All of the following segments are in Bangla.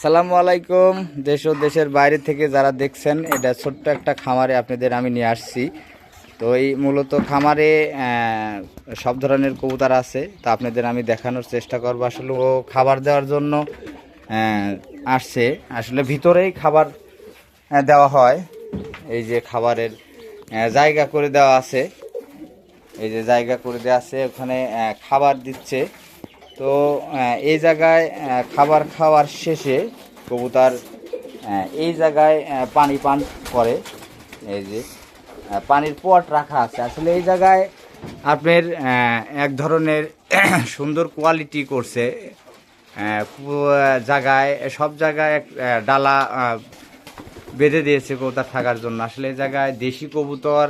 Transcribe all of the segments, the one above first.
আসসালামু আলাইকুম। দেশ ও দেশের বাইরে থেকে যারা দেখছেন, এটা ছোট্ট একটা খামারে আপনাদের আমি নিয়ে আসছি। তো এই মূলত খামারে সব ধরনের কবুতর আছে। তা আপনাদের আমি দেখানোর চেষ্টা করব আসলে ও খাবার দেওয়ার জন্য আসছে। আসলে ভিতরেই খাবার দেওয়া হয়। এই যে খাবারের জায়গা করে দেওয়া আছে। এই যে জায়গা করে দেওয়া আছে, ওখানে খাবার দিচ্ছে। তো এই জায়গায় খাবার খাওয়ার শেষে কবুতর এই জায়গায় পানি পান করে। এই যে পানির পট রাখা আছে। আসলে এই জায়গায় আপনার এক ধরনের সুন্দর কোয়ালিটি করছে। জায়গায়, সব জায়গায় এক ডালা বেঁধে দিয়েছে কবুতর থাকার জন্য। আসলে এই জায়গায় দেশি কবুতর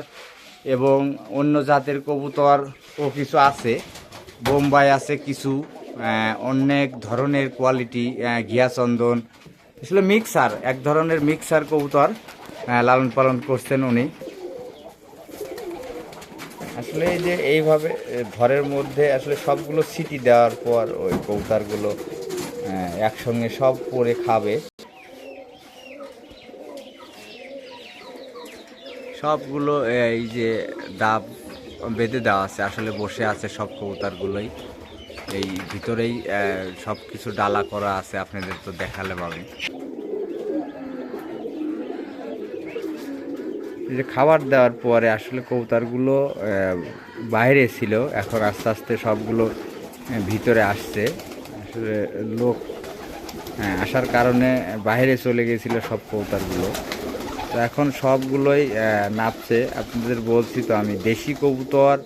এবং অন্য জাতের কবুতর ও কিছু আছে। বোম্বাই আছে কিছু। অনেক ধরনের কোয়ালিটি ঘিয়াচন্দন আসলে মিক্সার এক ধরনের মিক্সার কবুতর লালন পালন করছেন উনি। আসলে এই যে এইভাবে ঘরের মধ্যে আসলে সবগুলো সিটি দেওয়ার পর ওই কবুতরগুলো একসঙ্গে সব পরে খাবে। সবগুলো এই যে ডাব বেঁধে দেওয়া আছে আসলে বসে আছে সব কবুতরগুলোই। এই ভিতরেই সব কিছু ডালা করা আছে আপনাদের তো দেখালে পাবেন। যে খাবার দেওয়ার পরে আসলে কবুতরগুলো বাইরে ছিল এখন আস্তে আস্তে সবগুলো ভিতরে আসছে। আসলে লোক হ্যাঁ, আসার কারণে বাইরে চলে গিয়েছিল সব কবুতরগুলো। তো এখন সবগুলোই নাপছে। আপনাদের বলছি তো আমি দেশি কবুতর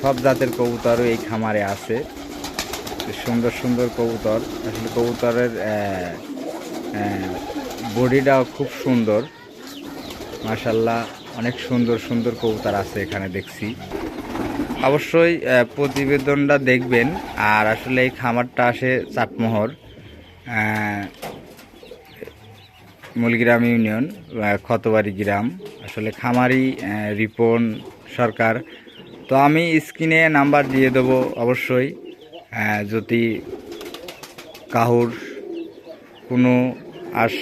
সব জাতের কবুতরও এই খামারে আছে। সুন্দর সুন্দর কবুতর। আসলে কবুতরের বডিটাও খুব সুন্দর। মাশাল্লাহ অনেক সুন্দর সুন্দর কবুতর আছে এখানে দেখছি। অবশ্যই প্রতিবেদনটা দেখবেন। আর আসলে এই খামারটা আসে চাটমোহর মূলগ্রাম ইউনিয়ন আহ, খতবাড়ি গ্রাম। আসলে খামারি রিপন সরকার তো আমি স্ক্রিনে নাম্বার দিয়ে দেবো অবশ্যই। যদি কাহুর কোনো আস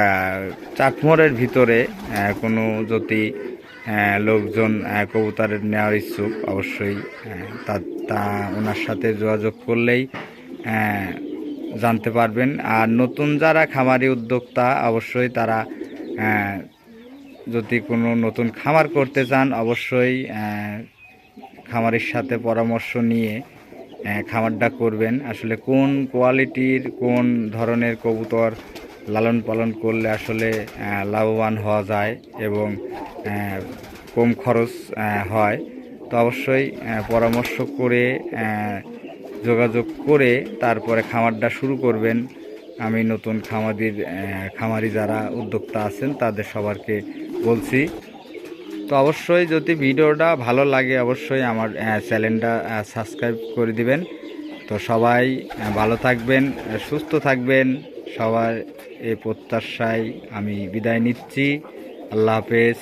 আহ, চাটমোহরের ভিতরে কোনো যদি লোকজন কবুতরের নেওয়ার ইচ্ছুক অবশ্যই তা তা ওনার সাথে যোগাযোগ করলেই জানতে পারবেন। আর নতুন যারা খামারি উদ্যোক্তা অবশ্যই তারা যদি কোনো নতুন খামার করতে চান অবশ্যই খামারের সাথে পরামর্শ নিয়ে খামারটা করবেন। আসলে কোন কোয়ালিটির, কোন ধরনের কবুতর লালন পালন করলে আসলে লাভবান হওয়া যায় এবং কম খরচ হয়, তো অবশ্যই পরামর্শ করে যোগাযোগ করে তারপরে খামারটা শুরু করবেন। আমি নতুন খামারির খামারি যারা উদ্যোক্তা আছেন তাদের সবারকে বলছি। তো অবশ্যই যদি ভিডিওটা ভালো লাগে, অবশ্যই আমার চ্যানেলটা সাবস্ক্রাইব করে দিবেন। তো সবাই ভালো থাকবেন, সুস্থ থাকবেন। সবার এই প্রত্যাশায় আমি বিদায় নিচ্ছি। আল্লাহ হাফেজ।